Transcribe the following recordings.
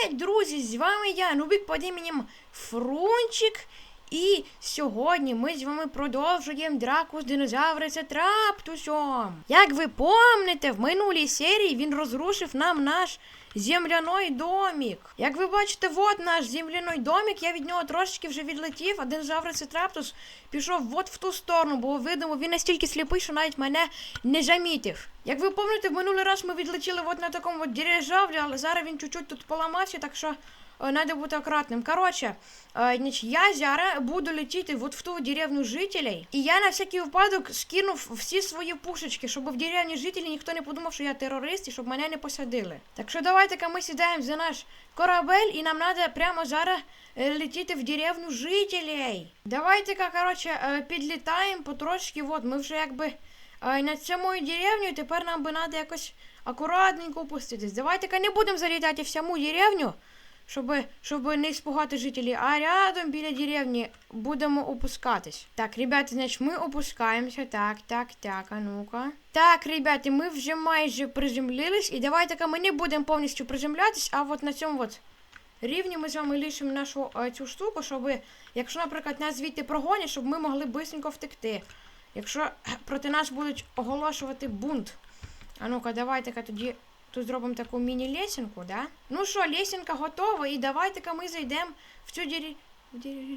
Привіт, друзі! З вами я, Нубік під іменем Фрунчик. І сьогодні ми з вами продовжуємо драку з динозавриця Траптусом. Як ви помните, в минулій серії він розрушив нам наш земляний домік. Як ви бачите, от наш земляний домік, я від нього трошечки вже відлетів, а динозавриця Траптус пішов от в ту сторону, бо видимо, він настільки сліпий, що навіть мене не замітив. Як ви пам'ятаєте, в минулий раз ми відлетіли от на такому от дирижаблі, але зараз він чуть-чуть тут поламався, так що треба бути акуратним. Коротше, е, я зараз буду летіти от в ту деревню жителей. І я на всякий випадок скинув всі свої пушечки, щоб в деревні жителі ніхто не подумав, що я терорист і щоб мене не посадили. Так що давайте-ка ми сідаємо за наш корабель, і нам треба прямо зараз е, летіти в деревню жителей. Давайте-ка, коротше, е, підлітаємо потрошки. От ми вже якби над самою деревнею, тепер нам би треба якось акуратненько опуститись. Давайте-ка не будемо залітати в саму деревню щоб, щоб не спугати жителів, а рядом біля деревні будемо опускатись. Так, ребята, значить, ми опускаємося. Так, так, так, а ну-ка. Так, ребята, ми вже майже приземлились, і давайте-ка ми не будемо повністю приземлятись, а от на цьому от рівні ми з вами лишимо нашу е, цю штуку, щоб, якщо, наприклад, нас звідти прогонять, щоб ми могли бисенько втекти. Якщо проти нас будуть оголошувати бунт. А ну-ка, давайте-ка тоді Тут зробимо таку міні-лесенку, да? Ну що, лесенка готова, і давайте-ка ми зайдемо в цю дірі...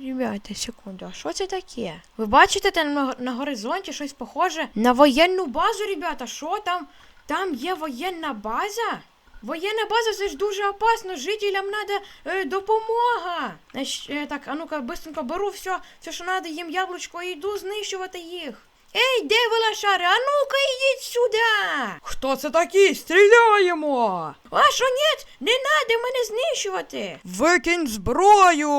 Ребята, секунду, а що це таке? Ви бачите там на, на горизонті щось похоже на воєнну базу, ребята? Що там? Там є воєнна база? Воєнна база це ж дуже опасно, жителям треба е, допомога. Е, так, а ну-ка, быстренько беру все, все, що треба, їм яблучко і йду знищувати їх. Ей, де ви лошари? А ну-ка йдіть сюди! Хто це такі? Стріляємо! А що ні? Не надо мене знищувати. Викинь зброю!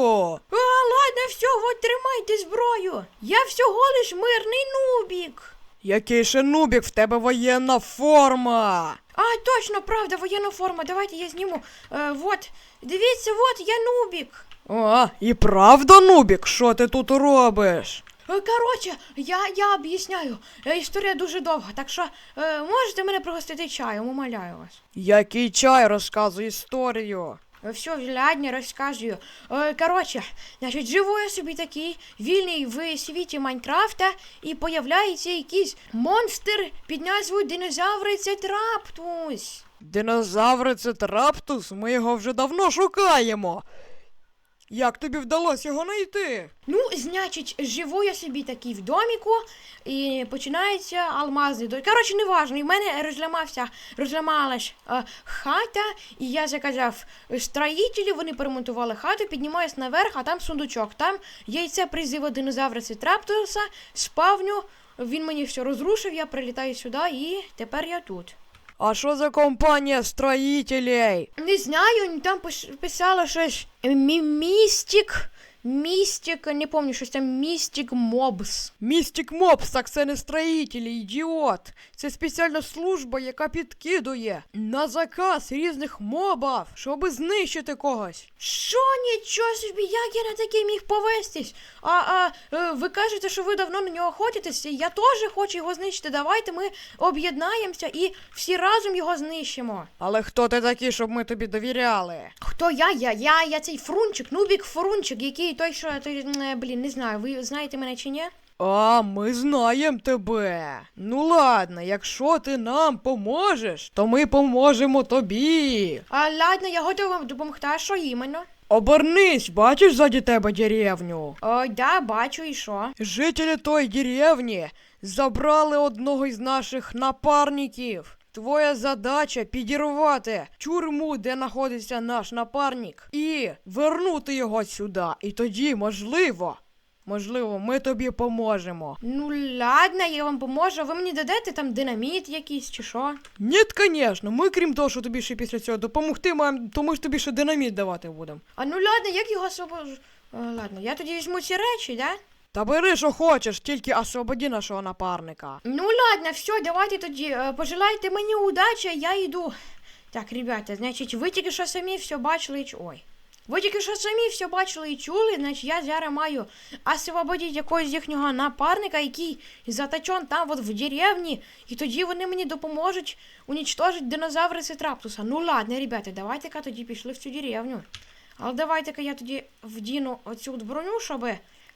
А, ладно, все, от тримайте зброю. Я всього лиш мирний нубік. Який ще нубік, в тебе воєнна форма! А, точно, правда, воєнна форма. Давайте я зніму. Е, вот, дивіться, вот я нубік. О, і правда, нубік, що ти тут робиш? Е, Коротше, я, я об'ясняю. Е, Історія дуже довга, так що е, можете мене пригостити чаєм, умоляю вас. Який чай розказує історію? Е, Все, глядня розказую. Е, Коротше, значить, живу я собі такий вільний в світі Майнкрафта, і появляється якийсь монстр під назвою Динозавриця Траптус. Динозаври це Траптус, ми його вже давно шукаємо. Як тобі вдалося його знайти? Ну, значить, живу я собі такий в доміку, і починається алмазний дощ. Коротше, неважно, і в мене розламався, розламалась е, хата, і я заказав строїтелів, вони поремонтували хату, піднімаюсь наверх, а там сундучок. Там яйце призиву динозавра Траптуса, спавню, він мені все розрушив, я прилітаю сюди, і тепер я тут. А що за компанія строїтелей? Не знаю, там писало щось мі- містік, містік, не пам'ятаю, щось там містік мобс. Містік Мопс, так це не строїтелі, ідіот. Це спеціальна служба, яка підкидує на заказ різних мобів, щоб знищити когось. Що нічого собі, як я на таке міг повестись? А, а е, ви кажете, що ви давно на нього охотитесь, і я теж хочу його знищити. Давайте ми об'єднаємося і всі разом його знищимо. Але хто ти такий, щоб ми тобі довіряли? Хто я? Я, я, я цей фрунчик, нубік фрунчик, який той, що той, блін, не знаю, ви знаєте мене чи ні? А, ми знаємо тебе. Ну ладно, якщо ти нам поможеш, то ми поможемо тобі. А ладно, я готова вам допомогти, а що іменно? Обернись, бачиш ззаді тебе деревню? О, да, бачу, і що? Жителі той деревні забрали одного із наших напарників. Твоя задача підірвати тюрму, де знаходиться наш напарник, і вернути його сюди. І тоді, можливо, можливо, ми тобі поможемо. Ну ладно, я вам поможу. Ви мені дадете там динаміт якийсь чи що? Ні, звісно, ми крім того, що тобі ще після цього допомогти маємо, то ми ж тобі ще динаміт давати будемо. А ну ладно, як його особо. Ладно, я тоді візьму ці речі, да? Та бери, що хочеш, тільки освободи нашого напарника. Ну ладно, все, давайте тоді. е, Пожелайте мені удачі, я йду. Так, ребята, значить, ви тільки що самі все бачили. і Ой. Ви тільки що самі все бачили і чули, значить я зараз маю освободити якогось їхнього напарника, який заточен там от в деревні, і тоді вони мені допоможуть унічтожити динозаври Сетраптуса. Ну ладно, ребята, давайте-ка тоді пішли в цю деревню. Але давайте-ка я тоді вдіну оцю от броню, щоб,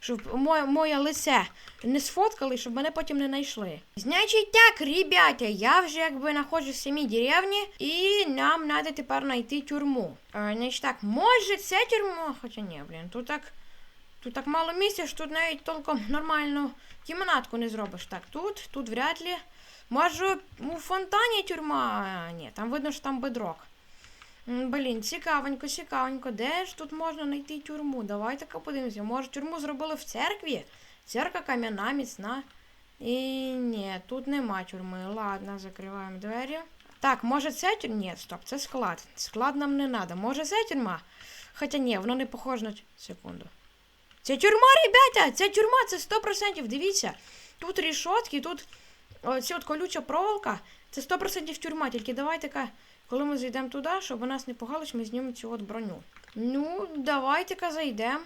щоб моє, моє лице не сфоткали, щоб мене потім не знайшли. Значить так, ребята, я вже якби знаходжусь в самій деревні, і нам треба тепер знайти тюрму. Е, значить так, може це тюрма, хоча ні, блін, тут так. Тут так мало місця, що тут навіть толком нормальну кімнатку не зробиш. Так, тут, тут вряд ли. Може, у фонтані тюрма? А, Ні, там видно, що там бедрок. Блін, цікавенько, цікавенько. Де ж тут можна знайти тюрму? Давайте-ка подивимося. Може, тюрму зробили в церкві? Церква кам'яна, міцна. І ні, тут нема тюрми. Ладно, закриваємо двері. Так, може це тюрма? Ні, стоп, це склад. Склад нам не треба. Може це тюрма? Хоча ні, воно не похоже на... Секунду. Це тюрма, ребята! Це тюрма, це 100%. Дивіться. Тут рішотки, тут оці от колюча проволока. Це 100% тюрма. Тільки давайте-ка, коли ми зайдемо туди, щоб у нас не погалиш, ми знімемо цю от броню. Ну, давайте-ка зайдемо.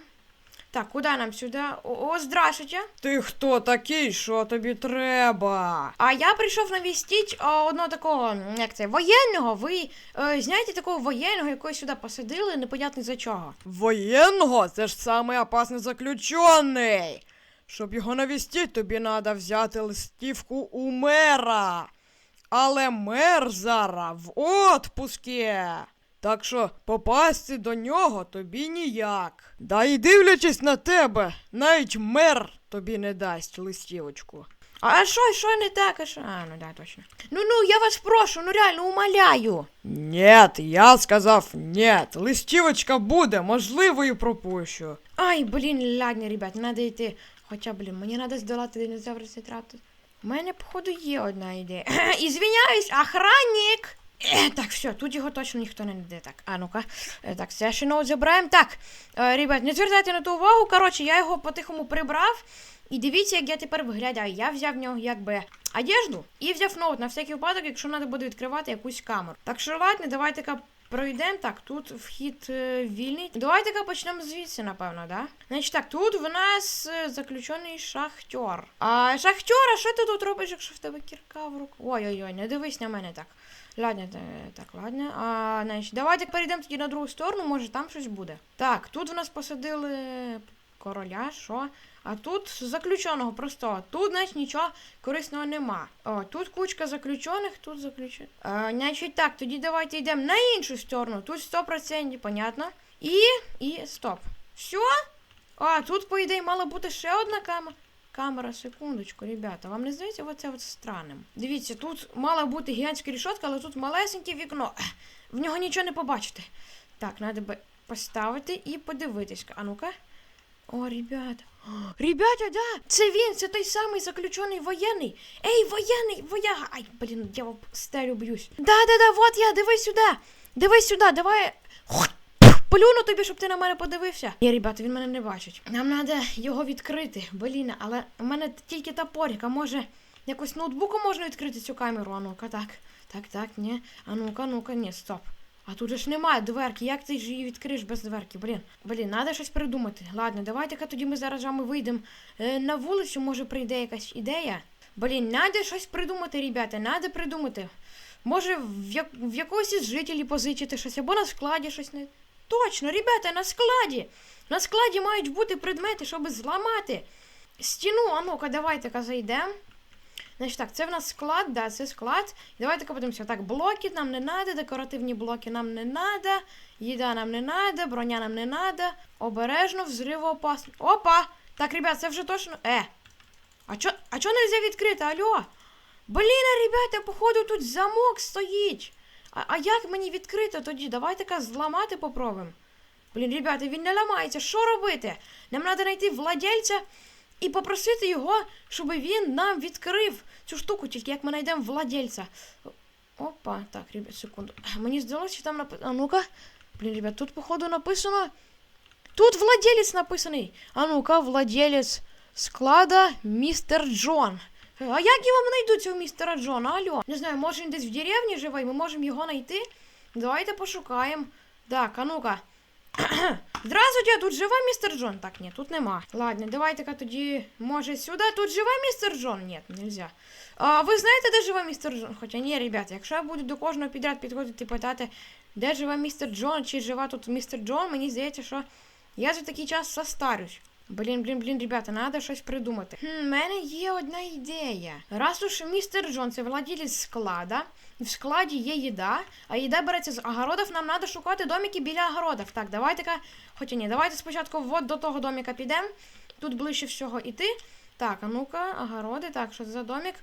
Так, куди нам сюди? О, о, здравствуйте. Ти хто такий? Що тобі треба? А я прийшов навістити а, одного такого, як це, воєнного. Ви е, знаєте такого воєнного, якого сюди посадили, непонятно за чого. Воєнного? Це ж самий опасний заключений. Щоб його навістити, тобі треба взяти листівку у мера. Але мер зараз в отпуске. Так що попасти до нього тобі ніяк. Да і дивлячись на тебе, навіть мер тобі не дасть листівочку. А що, що не так? А, що? а ну да, точно. Ну ну, я вас прошу, ну реально умоляю. Нет, я сказав нет. Листівочка буде, можливо, і пропущу. Ай, блін, ладно, ребят, надо йти. Хоча, блін, мені треба здолати динозавра Сетраптус. У мене, походу, є одна ідея. Ізвиняюсь, охранник! Е, Так, все, тут його точно ніхто не йде. Так, а ну-ка. Е, Так, це ще ноут забираємо. Так, е, ребят, не звертайте на то увагу. Коротше, я його по-тихому прибрав. І дивіться, як я тепер виглядаю. Я взяв в нього якби одежду і взяв ноут на всякий випадок, якщо треба буде відкривати якусь камеру. Так що ладно, давайте-ка пройдемо. Так, тут вхід е, вільний. Давайте-ка почнемо звідси, напевно, да? Значить так, тут в нас е, заключений шахтер. А шахтер, а що ти тут робиш, якщо в тебе кірка в руку? Ой-ой-ой, не дивись на мене так. Ладно, так, ладно. А, значить, давайте перейдемо тоді на другу сторону, може там щось буде. Так, тут в нас посадили короля, що? А тут заключеного просто. Тут, значить, нічого корисного нема. О, тут кучка заключених, тут заключених. Значить так, тоді давайте йдемо на іншу сторону. Тут 100%, понятно. І. і стоп. Все? А, тут, по ідеї, мала бути ще одна камера. Камера, секундочку, ребята, вам не здається оце от странним? Дивіться, тут мала бути гігантська рішотка, але тут малесеньке вікно. В нього нічого не побачите. Так, треба поставити і подивитись. А ну-ка. О, ребята. Ребята, да, це він, це той самий заключений воєнний. Ей, воєнний, вояга. Ай, блін, я стелю б'юсь. Да, да, да, вот я, дивись сюди. Дивись сюди, давай. Плюну тобі, щоб ти на мене подивився. Ні, ребята, він мене не бачить. Нам треба його відкрити, блін, але в мене тільки топорик, а може якось ноутбуком можна відкрити цю камеру. А ну-ка, так. Так, так, ні. А ну-ка, ну-ка, ні, стоп. А тут же ж немає дверки. Як ти ж її відкриєш без дверки? Блін, блін, треба щось придумати. Ладно, давайте-ка тоді ми зараз вами вийдемо е, на вулицю, може прийде якась ідея. Блін, треба щось придумати, ребята, треба придумати. Може, в, як, в якогось із жителів позичити щось, або на складі щось не. Точно, ребята, на складі. На складі мають бути предмети, щоб зламати. Стіну, а ну-ка, давайте-ка зайдемо. Значить так, це в нас склад, да, це склад. І давайте-ка подивимося. Так, блоки нам не треба, декоративні блоки нам не треба, їда нам не треба, броня нам не треба. Обережно, взривоопасно. Опа! Так, ребят, це вже точно. Е! А чо, а чо нельзя відкрити? Алло? Блін, ребята, походу тут замок стоїть. А, а як мені відкрити тоді? Давайте-ка зламати попробуємо. Блін, ребята, він не ламається. Що робити? Нам треба знайти владельця і попросити його, щоб він нам відкрив цю штуку, тільки як ми знайдемо владельця. Опа, так, ребят, секунду. Мені здалося, що там написано. А ну-ка. Блін, ребят, тут, походу, написано. Тут владелець написаний. А ну-ка, владелець склада містер Джон. А як вам знайду цього містера Джона? Алло? Не знаю, може він десь в деревні живе, ми можемо його знайти. Давайте пошукаємо. Так, а ну-ка. Здравствуйте, тут живе містер Джон? Так, ні, тут нема. Ладно, давайте-ка тоді, може, сюди. Тут живе містер Джон? Ні, нельзя. А ви знаєте, де живе містер Джон? Хоча ні, ребята, якщо я буду до кожного підряд підходити і питати, де живе містер Джон, чи живе тут містер Джон, мені здається, що я за такий час состарюсь. Блін, блін, блін, ребята, треба щось придумати. Хм, мене є одна ідея. Раз уж містер Джон це владелець склада, в складі є їда, а їда береться з огородів, нам треба шукати домики біля огородів. Так, давайте-ка. Хоча ні, давайте спочатку от до того домика підемо. Тут ближче всього іти. Так, а ну-ка, огороди, так, що це за домик?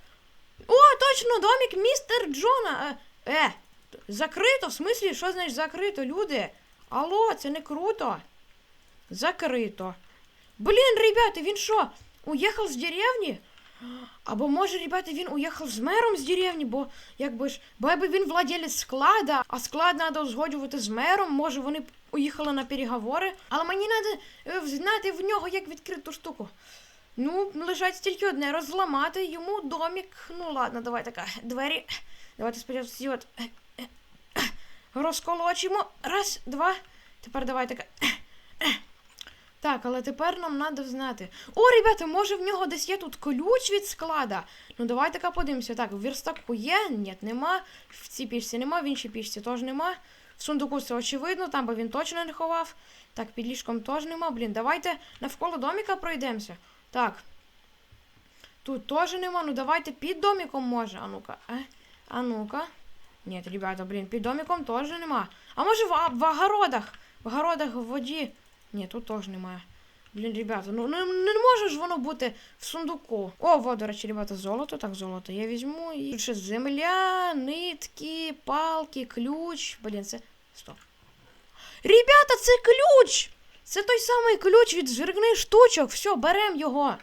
О, точно, домик містер Джона. Е, е, закрито, в смислі, що значить закрито, люди? Алло, це не круто. Закрито. Блін, ребята, він що? Уїхав з деревні? Або може, ребята, він уїхав з мером з деревні, бо якби ж, бо якби він владелець склада, а склад треба узгоджувати з мером, може вони уїхали на переговори. Але мені треба знати в нього, як відкрити ту штуку. Ну, лишається тільки одне розламати йому домік. Ну ладно, давай така. Двері. Давайте спочатку е, е, е, розколочимо. Раз, два. Тепер давай така. Так, але тепер нам треба знати. О, ребята, може в нього десь є тут ключ від склада. Ну давайте ка подивимося. Так, в верстаку є? Ні, нема. В цій пічці нема, в іншій пічці теж нема. В сундуку це очевидно, там би він точно не ховав. Так, під ліжком теж нема. Блін, давайте навколо доміка пройдемося. Так. Тут теж нема. Ну давайте під доміком може. А ну-ка. Е? А ну-ка. Ні, ребята, блін, під доміком теж нема. А може в, в огородах? В огородах в воді. Ні, тут теж немає. Блін, ребята, ну не, не може ж воно бути в сундуку. О, во, до речі, ребята, золото, так, золото я візьму. І ще земля, нитки, палки, ключ. Блін, це. Стоп. Ребята, це ключ! Це той самий ключ від звергних штучок. Все, беремо його.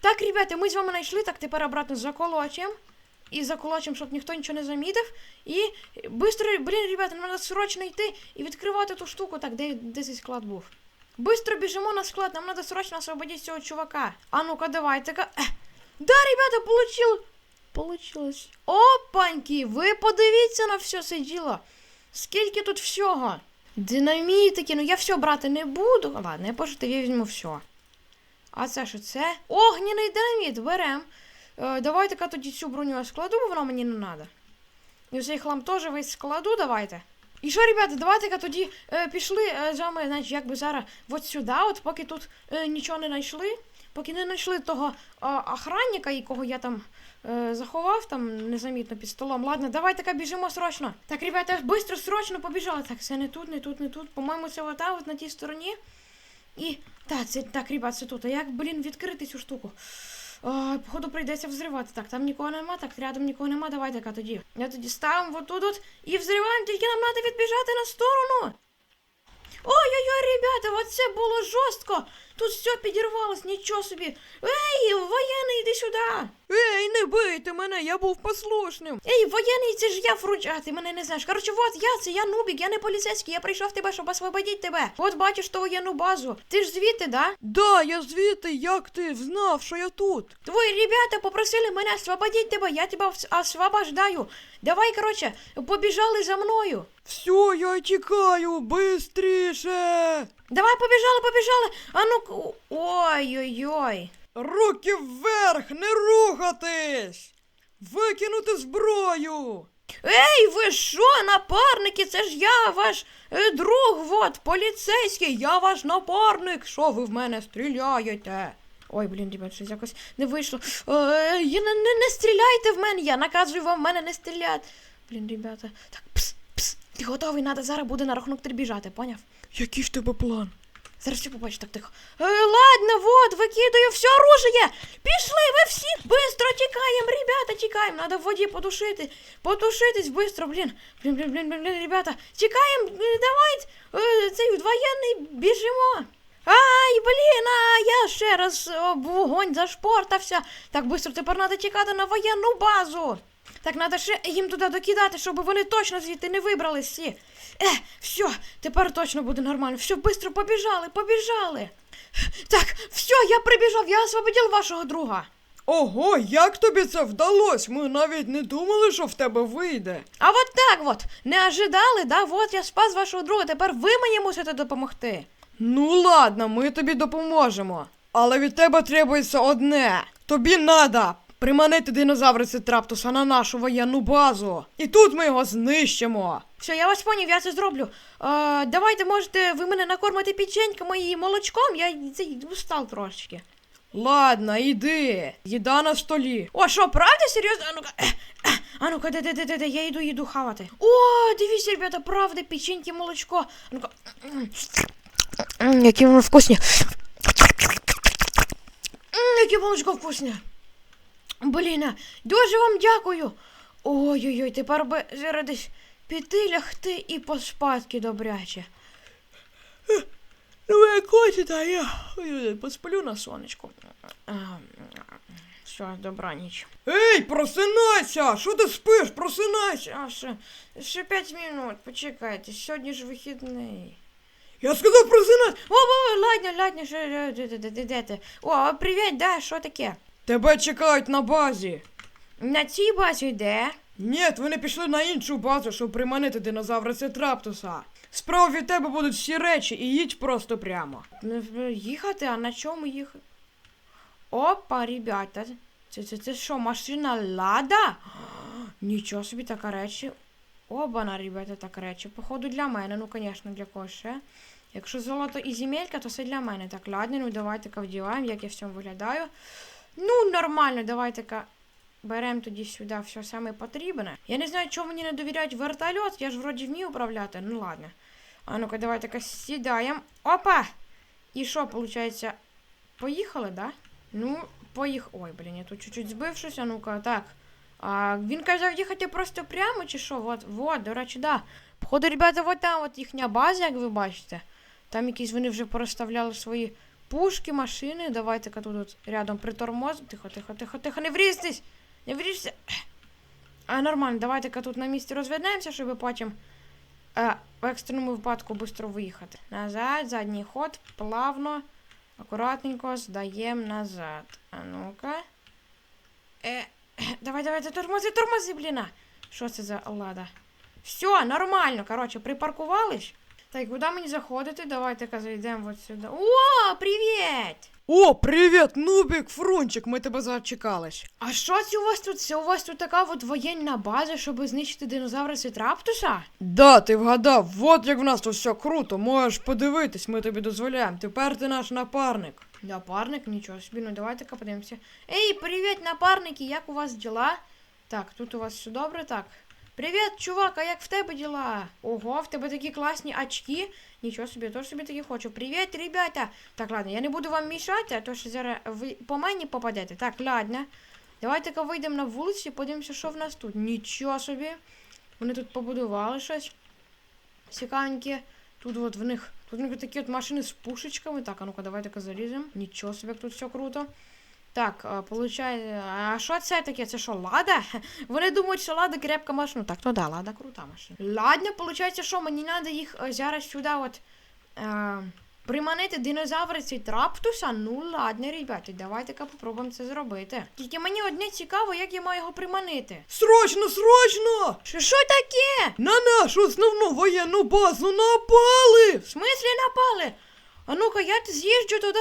Так, ребята, ми з вами знайшли, так тепер обратно заколочимо. І заколочимо, щоб ніхто нічого не замітив. І быстро, блін, ребята, нам треба срочно йти і відкривати ту штуку. Так, де, де цей склад був? Быстро біжимо на склад, нам треба срочно освободити цього чувака. А ну-ка, давайте-ка. Е. Да, ребята, получил. Получилось. Опаньки, ви подивіться на все це діло. Скільки тут всього? Динамітики, ну я все брати не буду. Ладно, я пошути, я візьму все. А це що це? Огняний динаміт, берем. Е, давайте-ка тоді цю броню я складу, бо вона мені не треба. І цей хлам теж весь складу, давайте. І що, ребята, давайте-ка тоді е, пішли е, з вами, значить, якби зараз от сюди, от поки тут е, нічого не знайшли, поки не знайшли того е, охранника, якого я там е, заховав там незамітно під столом. Ладно, давайте-ка біжимо срочно. Так, ребята, швидко, срочно побіжали. Так, це не тут, не тут, не тут. По-моєму, це ота, от на тій стороні. І. Так, це так, ребят, це тут. А як, блін, відкрити цю штуку? Ой, походу прийдеться взривати. Так, там нікого нема, так рядом нікого нема, давайте-ка тоді. Я тоді ставимо вот тут от і взриваємо, тільки нам треба відбіжати на сторону. Ой-ой-ой, ребята, оце це було жорстко. Тут все підірвалось, нічого собі. Ей, воєнний, іди сюди. Ей, не бийте мене, я був послушним. Ей, воєнний, це ж я фруч, а ти мене не знаєш. Коротше, от я, це я Нубік, я не поліцейський, я прийшов тебе, щоб освободити тебе. От бачиш ту воєнну базу. Ти ж звідти, да? Да, я звідти, як ти знав, що я тут? Твої ребята попросили мене освободити тебе, я тебе освобождаю. Давай, коротше, побіжали за мною. Все, я тікаю, бистріше. Давай, побіжали, побіжали. А ну, ой-ой-ой. Руки вверх, не рухатись! Викинути зброю! Ей, ви що, напарники? Це ж я, ваш е, друг, вот, поліцейський, я ваш напарник. Що ви в мене стріляєте? Ой, блін, ребят, щось якось не вийшло. Е, не, не, не стріляйте в мене, я наказую вам в мене не стріляти. Блін, ребята. Так, пс, пс, ти готовий, надо зараз буде на рахунок три біжати, поняв? Який ж тебе план? Зараз все побачиш, так тихо. Е, ладно, вот, викидаю все оружие. Пішли, ви всі. Быстро тікаємо, ребята, тікаємо. Надо в воді потушити. Потушитись быстро, блін. Блін, блін, блін, блін, блін, ребята. Тікаємо, е, давайте. Е, цей воєнний біжимо. Ай, блін, а я ще раз об вогонь зашпортався. Так быстро тепер треба тікати на воєнну базу. Так, треба ще їм туди докидати, щоб вони точно звідти не вибрались всі. Е, все, тепер точно буде нормально. Все, швидко побіжали, побіжали. Так, все, я прибіжав, я освободив вашого друга. Ого, як тобі це вдалося? Ми навіть не думали, що в тебе вийде. А от так от, не ожидали, да? От я спас вашого друга, тепер ви мені мусите допомогти. Ну ладно, ми тобі допоможемо. Але від тебе требується одне. Тобі надо приманити динозавриці Траптуса на нашу воєнну базу. І тут ми його знищимо. Все, я вас поняв, я це зроблю. Е, давайте, можете, ви мене накормите печеньками і молочком, я цей устал трошечки. Ладно, іди. Їда на столі. О, що, правда? Серйозно? А ну-ка. А ну-ка, де, де, де, де, де, я йду, йду хавати. О, дивіться, ребята, правда, печеньки, молочко. А ну-ка. Які воно вкусні. М, Яке молочко вкусне. Блін, дуже вам дякую. Ой-ой-ой, тепер би зараз десь піти лягти і поспадки добряче. Ну, як хочете, а я посплю на сонечку. Все, добраніч. Ей, просинайся! Що ти спиш? Просинайся! А, ще, ще п'ять минут, почекайте, сьогодні ж вихідний. Я сказав просинайся! О, о, ладно, ладно, що, де, де, де, де, де? О, привіт, да, що таке? Тебе чекають на базі. На цій базі де? Ні, вони пішли на іншу базу, щоб приманити динозавра Траптуса. Справа від тебе будуть всі речі і їдь просто прямо. Їхати, а на чому їхати? Опа, ребята, це, це, це що, машина Лада? Нічого собі така речі. Обана, ребята, так речі. Походу для мене, ну, звісно, для когось ще. Якщо золото і земелька, то це для мене. Так, ладно, ну давайте-ка вдіваємо, як я в цьому виглядаю. Ну, нормально, давайте-ка беремо тоді сюди все саме потрібне. Я не знаю, чому мені не довіряють вертольот, я ж вроді вмію управляти. Ну ладно. А ну-ка, давайте-ка сідаємо. Опа! І що, виходить? Поїхали, да? Ну, поїх. Ой, блін, я тут чуть-чуть збившись, а ну-ка, так. А, він казав їхати просто прямо чи що? Вот, вот, до речі, да. Походу, ребята, вот там от їхня база, як ви бачите. Там якісь вони вже порозставляли свої пушки, машини. Давайте-ка тут от рядом притормоз. Тихо, тихо, тихо, тихо, не врізьтесь! Не вріжся. А нормально, давайте-ка тут на місці розведемося, щоб потім е, в екстреному випадку швидко виїхати. Назад, задній ход, плавно, акуратненько здаємо назад. А ну-ка. Е, давай, давай, тормози, тормози, бліна. Що це за лада? Все, нормально, коротше, припаркувались. Так, куди мені заходити? Давайте-ка зайдемо от сюди. О, привіт! О, привіт, Нубік, Фрунчик, ми тебе зачекались. А що це у вас тут? Це у вас тут така от воєнна база, щоб знищити динозавра Ситраптуса? Да, ти вгадав, вот як в нас тут все круто, можеш подивитись, ми тобі дозволяємо. Тепер ти наш напарник. Напарник, нічого собі, ну давайте-ка подивимося. Ей, привіт, напарники, як у вас діла? Так, тут у вас все добре, так. Привіт, чувак, а як в тебе діла? Ого, в тебе такі класні очки. Нічого собі, я теж собі такі хочу. Привіт, ребята. Так, ладно, я не буду вам мішати, а то що зараз ви по мені попадете. Так, ладно. Давайте-ка вийдемо на вулицю і подивимося, що в нас тут. Нічого собі. Вони тут побудували щось. Цікавеньке. Тут от в них. Тут в них такі от машини з пушечками. Так, а ну-ка, давайте-ка заліземо. Нічого собі, як тут все круто. Так, а, получає. А що це таке? Це що, лада? Вони думають, що лада крепка машина. Так, то да, лада крута машина. Ладно, получається, що мені треба їх е, зараз сюди от. Е, приманити динозаври цей траптуса. Ну ладно, ребята, давайте-ка попробуємо це зробити. Тільки мені одне цікаво, як я маю його приманити. Срочно, срочно! Що, що таке? На нашу основну воєнну базу напали! В смислі напали? А ну-ка, я з'їжджу туди.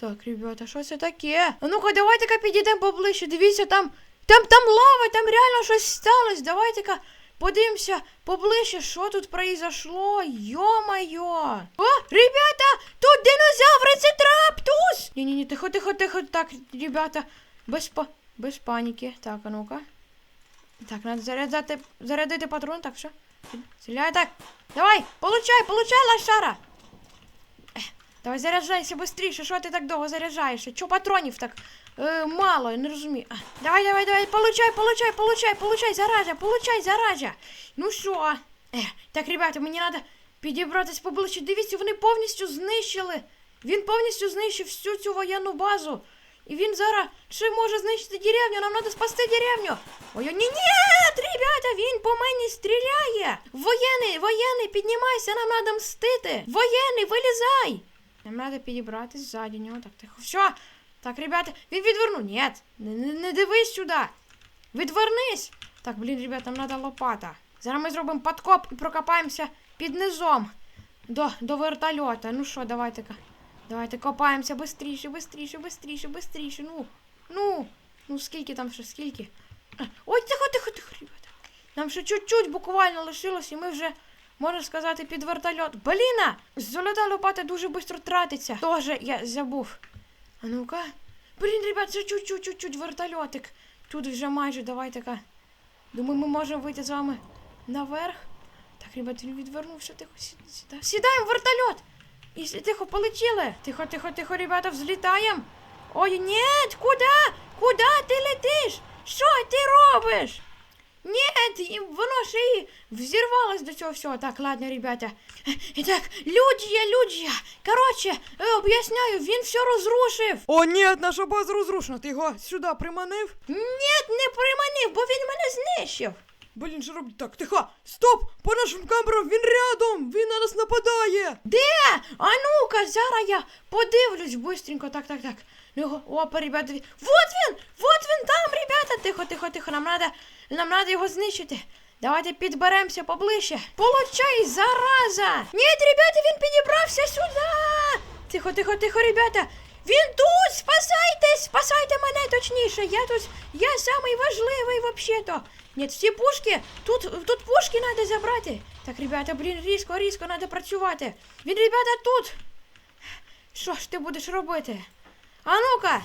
Так, ребята, що це таке? А ну-ка, давайте-ка підійдемо поближче. Дивіться, там. Там там лава, там реально щось сталося. Давайте-ка подивимося поближче, що тут произошло. Йо-майо. О, ребята, тут динозаври, це траптус! Ні-ні-ні, тихо, тихо, тихо. Так, ребята, без па... без паніки. Так, а ну-ка. Так, надо заряджати, зарядити патрон, так, все. Стріляй так. Давай, получай, получай, лошара. Давай заряджайся швидше, що ти так довго заряджаєшся? Чо патронів так е, мало, не розумію. А, Давай, давай, давай, получай, получай, получай, получай, заража, получай, заража. Ну що? Ех, так, ребята, мені треба підібратись поближче. Дивіться, вони повністю знищили. Він повністю знищив всю цю воєнну базу. І він зараз ще може знищити деревню, нам треба спасти деревню. Ой, ні, ні, ребята, він по мені стріляє. Воєнний, воєнний, піднімайся, нам треба мстити. Воєнний, вилізай. Нам треба підібратись ззаді нього. Так, тихо. Все. Так, ребята, він відвернув. Ні, не, не, не дивись сюди. Відвернись. Так, блін, ребята, нам треба лопата. Зараз ми зробимо подкоп і прокопаємося під низом до, до вертольота. Ну що, давайте. ка- Давайте копаємося бистріше, бистріше, бистріше, бистріше. Ну, ну, ну скільки там ще, скільки? Ой, тихо, тихо, тихо, ребята. Нам ще чуть-чуть буквально лишилось, і ми вже, можна сказати, під вертольот. Бліна! Золота лопата дуже швидко тратиться. Тоже я забув. А ну-ка. Блін, ребят, це чуть-чуть, чуть-чуть вертольотик. Тут вже майже, давайте-ка. Думаю, ми можемо вийти з вами наверх. Так, ребят, він відвернувся, тихо, сі- сіда- сідаємо в вертольот. І тихо, полетіли. Тихо, тихо, тихо, ребята, взлітаємо. Ой, ні, куди? Куди ти летиш? Що ти робиш? Ні, и воно ж і взірвалось до цього всього. Так, ладно, ребята. І так, люди, Люджія. Коротше, е, об'ясняю, він все розрушив. О, ні, наша база розрушена. Ти його сюди приманив? Ні, не приманив, бо він мене знищив. Блін, що робить? Так, тихо! Стоп! По нашим камерам він рядом! Він на нас нападає! Де? А ну-ка, зараз я подивлюсь быстренько. Так, так, так. Його- опа, ребята. Вот він! Вот він там, ребята! Тихо, тихо, тихо. Нам надо, нам надо його знищити. Давайте підберемося поближче. Получай, зараза! Ні, ребята, він підібрався сюди! Тихо, тихо, тихо, ребята! Він тут! Спасайтесь! Спасайте мене точніше! Я тут, я самий важливий вообще-то! Ні, всі пушки, тут, тут пушки треба забрати. Так, ребята, блін, різко, різко треба працювати. Він, ребята, тут. Що ж ти будеш робити? А ну-ка!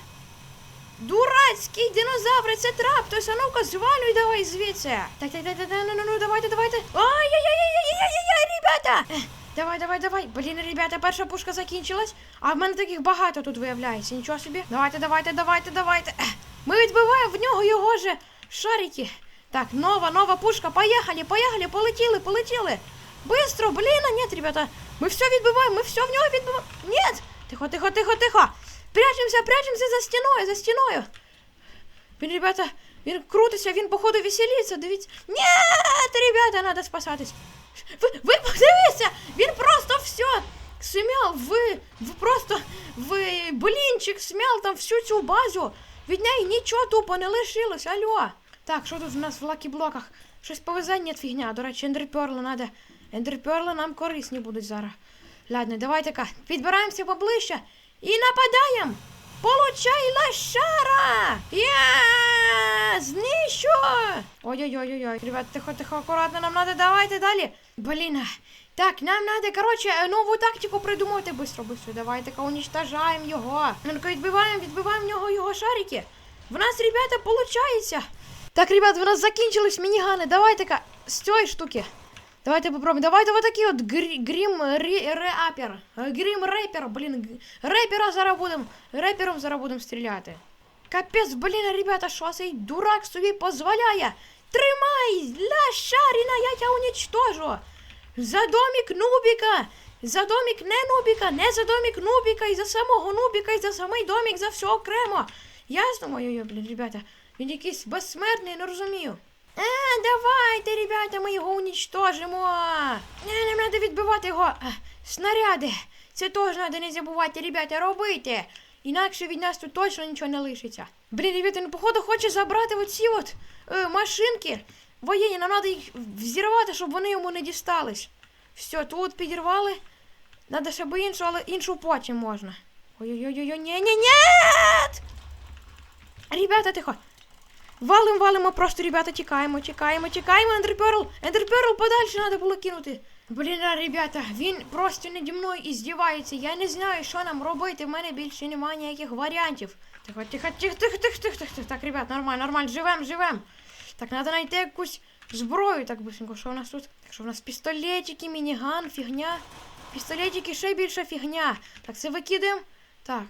Дурацький динозавр, це траптус, а ну-ка, звалюй давай звідси. Так, так, так, так, ну, ну, ну, давайте, давайте. Ай-яй-яй-яй-яй-яй-яй, ребята! Давай, давай, давай. Блін, ребята, перша пушка закінчилась, а в мене таких багато тут виявляється. Нічого собі. Давайте, давайте, давайте, давайте. Ми відбиваємо в нього його же шарики. Так, нова, нова пушка. Поїхали, поїхали, полетіли, полетіли. Быстро, блін, а нет, ребята. Ми все відбиваємо, ми все в нього відбиваємо. Нет! Тихо, тихо, тихо, тихо. Прячемося, прячемося за стіною, за стіною. Він, ребята, він крутиться, він, походу, веселиться, дивіться. Нет, ребята, надо спасатись. Ви, ви подивіться, він просто все смял, ви, ви просто в блінчик смял там всю цю базу. Від неї нічого тупо не лишилось, алло. Так, що тут в нас в лакі-блоках? Щось повезе, нет, фігня. До речі, ендерперли надо. Ендерперли нам корисні будуть зараз. Ладно, давайте-ка, підбираємося поближче і нападаємо. Получай лошара! Я знищу! Ой-ой-ой-ой, ребят, тихо, тихо, акуратно, нам надо, давайте далі. Блін, а, так, нам надо, короче, е, нову тактику придумати быстро, быстро. Давайте-ка уничтожаємо його. Ну-ка, відбиваємо, відбиваємо в нього його шарики. В нас, ребята, получається. Так, ребят, в нас закінчились мінігани. Давайте-ка з цієї штуки. Давайте попробуем. Давайте вот такие вот гри- грим. Е, Грим Репера зараз будем. Репером зараз будем стріляти. Капець, блін, ребята, що дурак собі позволяє? Тримай! Ля шаріна, я тебя уничтожу! За домик Нубіка! За домик не Нубіка, не за домик Нубіка, і за самого Нубіка, і за самий домик, за все окремо. Ясно? Ой-ой-ой, блін, ребята. Він якийсь безсмертний, не розумію. А, давайте, ребята, ми його уничтожимо. Не, нам треба відбивати його. Снаряди. Це теж треба не забувати, ребята, робити. Інакше від нас тут точно нічого не лишиться. Блін, ребята, він походу хоче забрати оці от е, машинки. Воєнні, нам треба їх взірвати, щоб вони йому не дістались. Все, тут підірвали. Надо ще би іншу, але іншу потім можна. Ой-ой-ой, ні, ні, ні! Ребята, тихо. Валим, валимо, просто, ребята, тікаємо, тікаємо, тікаємо, Ендерперл. Ендерперл подальше треба було кинути. Блін, ребята, він просто наді мною і здівається. Я не знаю, що нам робити. В мене більше немає ніяких варіантів. Тихо, тихо, тихо, тихо, тихо, тихо, тихо. Так, ребят, нормально, нормально, живем, живем. Так, треба знайти якусь зброю, так быстренько. Що у нас тут? Так, що у нас пістолетики, мініган, фігня. Пістолетики ще більше фігня. Так, це викидаємо. Так,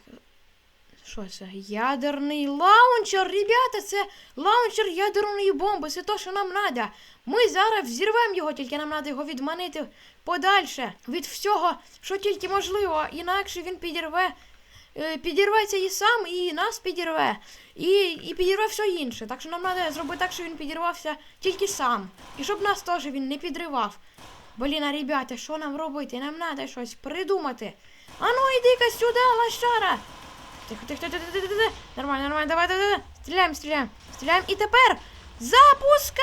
що це? Ядерний лаунчер, ребята, це лаунчер ядерної бомби. Це то, що нам треба. Ми зараз взірвемо його, тільки нам треба його відманити подальше від всього, що тільки можливо. Інакше він підірве. е, Підірветься і сам, і нас підірве, і, і підірве все інше. Так що нам треба зробити так, щоб він підірвався тільки сам. І щоб нас теж він не підривав. Блін, а ребята, що нам робити? Нам треба щось придумати. А ну йди-ка сюди, лошара! Тихо, тихо, тихо, тихо, тихо, тихо. Нормально, нормально, давай, давай, давай. Стріляємо, стріляємо. Стріляємо. І тепер запускаємо!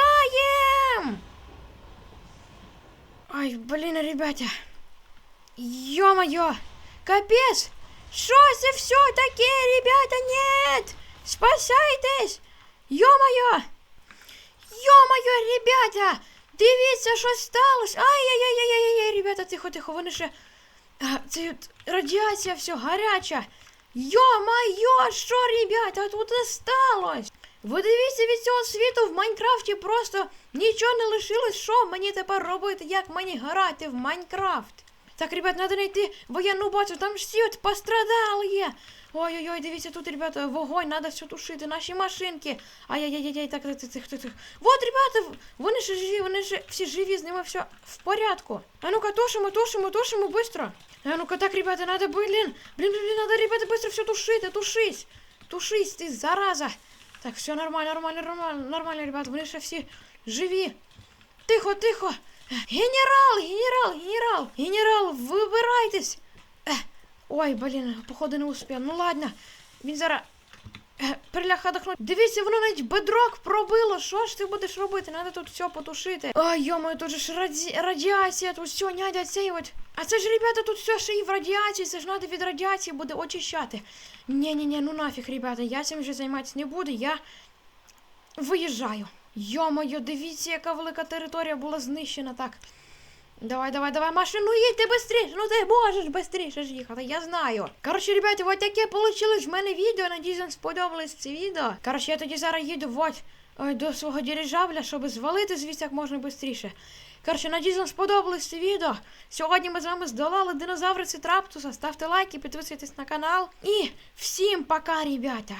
Ай, блін, ребята. Ё-моё! Капец! Что это все таке, ребята? Нет! Спасайтесь! Ё-моё! Ё-моё, ребята! Дивіться, що сталося! Ай-яй-яй-яй-яй, ребята, тихо, тихо, вони ще. А, Це от радіація все гаряча. Йо-майо, що, ребята, тут і сталося? Ви дивіться від цього світу в Майнкрафті просто нічого не лишилось. Що мені тепер робити? Як мені грати в Майнкрафт? Так, ребят, надо знайти воєнну базу, там ж всі от пострадали є. Ой-ой-ой, дивіться, тут, ребята, вогонь, надо все тушити, наші машинки. Ай-яй-яй-яй, так, так, так, так. Вот, ребята, вони ще живі, вони ще всі живі, з ними все в порядку. А ну-ка, тушимо, тушимо, тушимо, быстро. А ну-ка, так, ребята, надо, блин, блин, блин, блин, надо, ребята, быстро все тушити, тушись. Тушись, ти, зараза. Так, все нормально, нормально, нормально, нормально, ребята, вони ще всі живі. Тихо, тихо. Генерал, генерал, генерал, генерал, вибирайтесь. Ех, Ой, блін, походу не успів. Ну ладно, він зараз е, приляг отдохнуть. Дивіться, воно навіть бедрок пробило. Що ж ти будеш робити? Надо тут все потушити. Ой, йомо, тут же ж раді... радіація, тут все, нядя цей от. А це ж, ребята, тут все ще і в радіації, це ж надо від радіації буде очищати. Ні-ні-ні, ну нафіг, ребята, я цим вже займатися не буду, я виїжджаю. Йо-моє, дивіться, яка велика територія була знищена так. Давай, давай, давай, машину їдьте быстріше, ну ти можеш быстріше ж їхати, я знаю. Коротше, ребята, от таке получилось в мене відео, надіюсь, вам сподобалось це відео. Коротше, я тоді зараз їду вот до свого дирижабля, щоб звалити звідси як можна швидше. Коротше, надіюсь, вам сподобалось це відео. Сьогодні ми з вами здолали динозаври Траптуса. Ставте лайки, підписуйтесь на канал. І всім пока, ребята!